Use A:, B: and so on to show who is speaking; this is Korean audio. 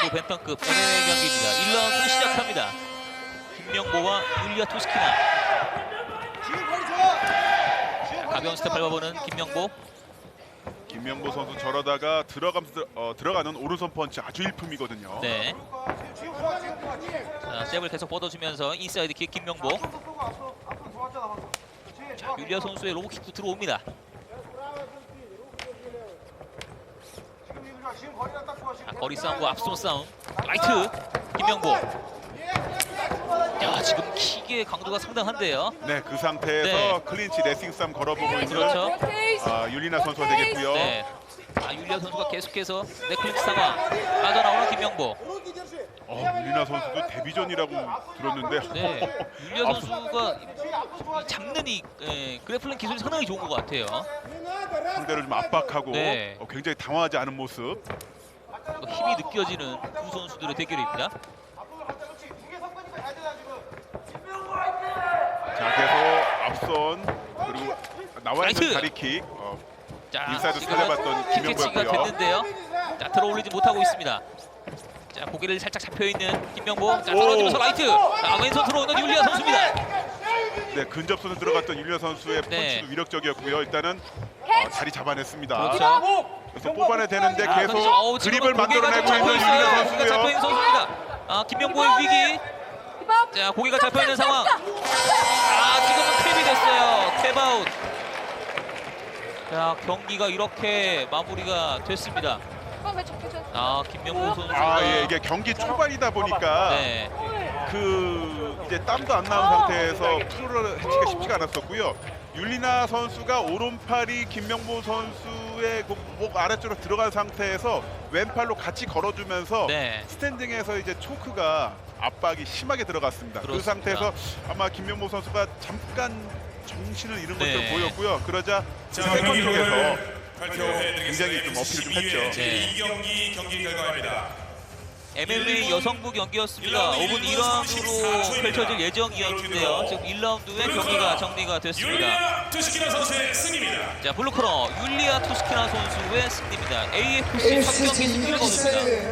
A: 여성부 벤턴급 MMA 경기입니다. 1라운드 시작합니다. 김명보와 율리아 투스키나. 자, 가벼운 스텝 밟아보는 김명보.
B: 김명보 선수 저러다가 들어가면서 들- 어, 들어가는 오른손 펀치 아주 일품이거든요.
A: 네. 자, 잽을 계속 뻗어주면서 인사이드 킥 김명보. 자, 율리아 선수의 로우킥도 들어옵니다. 자, 거리 싸움과 앞손 싸움. 라이트 김명보. 야, 지금 킥의 강도가 상당한데요.
B: 네, 그 상태에서
A: 네.
B: 클린치 레슬링 싸움 걸어보고 있는
A: 그렇죠.
B: 아, 율리나 선수가 되겠고요.
A: 네. 아, 율리아 선수가 계속해서 네클린치 상황 빠져나오는 김명보.
B: 어, 율리나 선수도 데뷔전이라고 들었는데
A: 네. 율리아
B: 아,
A: 선수가 이 잡는 이 예, 그래플링 기술이 상당히 좋은 것 같아요.
B: 상대를 좀 압박하고
A: 네.
B: 어, 굉장히 당황하지 않은 모습.
A: 뭐 힘이 느껴지는 두 선수들의 대결입니다.
B: 자, 계속 앞선 그리고 나와 있는! 다리킥. 어,
A: 자,
B: 인사이드
A: 지금은
B: 살려봤던
A: 킥캐치가
B: 김명보였고요.
A: 됐는데요. 자, 들어올리지 못하고 있습니다. 자, 고개를 살짝 잡혀 있는 김명보. 자, 떨어지면서
B: 오!
A: 라이트. 자, 왼손 들어오는 율리아 선수입니다.
B: 네, 근접선을 들어갔던 율리나 선수의 펀치도
A: 네.
B: 위력적이었고요. 일단은 어, 자리 잡아냈습니다.
A: 그렇죠.
B: 그래서 뽑아내 되는데
A: 아,
B: 계속
A: 그렇죠. 어우, 지금은
B: 그립을
A: 고개가 좀
B: 만들어내고
A: 잡혀
B: 있는
A: 있어요.
B: 율리나
A: 고개가 잡혀
B: 선수고요.
A: 있는 선수입니다. 아, 김명보의 위기. 자, 고개가 잡혀 있는 상황. 아, 지금은 캡이 됐어요. 캡아웃. 자, 경기가 이렇게 마무리가 됐습니다. 아, 김명보 선수가
B: 아, 예, 이게 경기 초반이다 보니까
A: 네.
B: 그 이제 땀도 안 나온 상태에서 프로를 해치기가 쉽지가 않았었고요. 율리나 선수가 오른팔이 김명보 선수의 그목 아래쪽으로 들어간 상태에서 왼팔로 같이 걸어주면서
A: 네.
B: 스탠딩에서 이제 초크가 압박이 심하게 들어갔습니다. 그
A: 그렇습니다.
B: 상태에서 아마 김명보 선수가 잠깐 정신을 잃은
A: 네.
B: 것처럼 보였고요. 그러자
C: 자,
B: 세컨
C: 경기
B: 쪽에서. 굉장히 좀 어필을 좀 했죠.
A: 네.
C: 제2경기 경기 결과입니다.
A: MMA 여성부 경기였습니다. 5분 1라운드로 펼쳐질 예정이었는데요. 지금 1라운드의 경기가 정리가 됐습니다.
C: 투시키나 선수의 승리입니다.
A: 자, 블루코너 율리아 투스키나 선수의 승리입니다. AFC 첫 경기 승리를 거둡니다.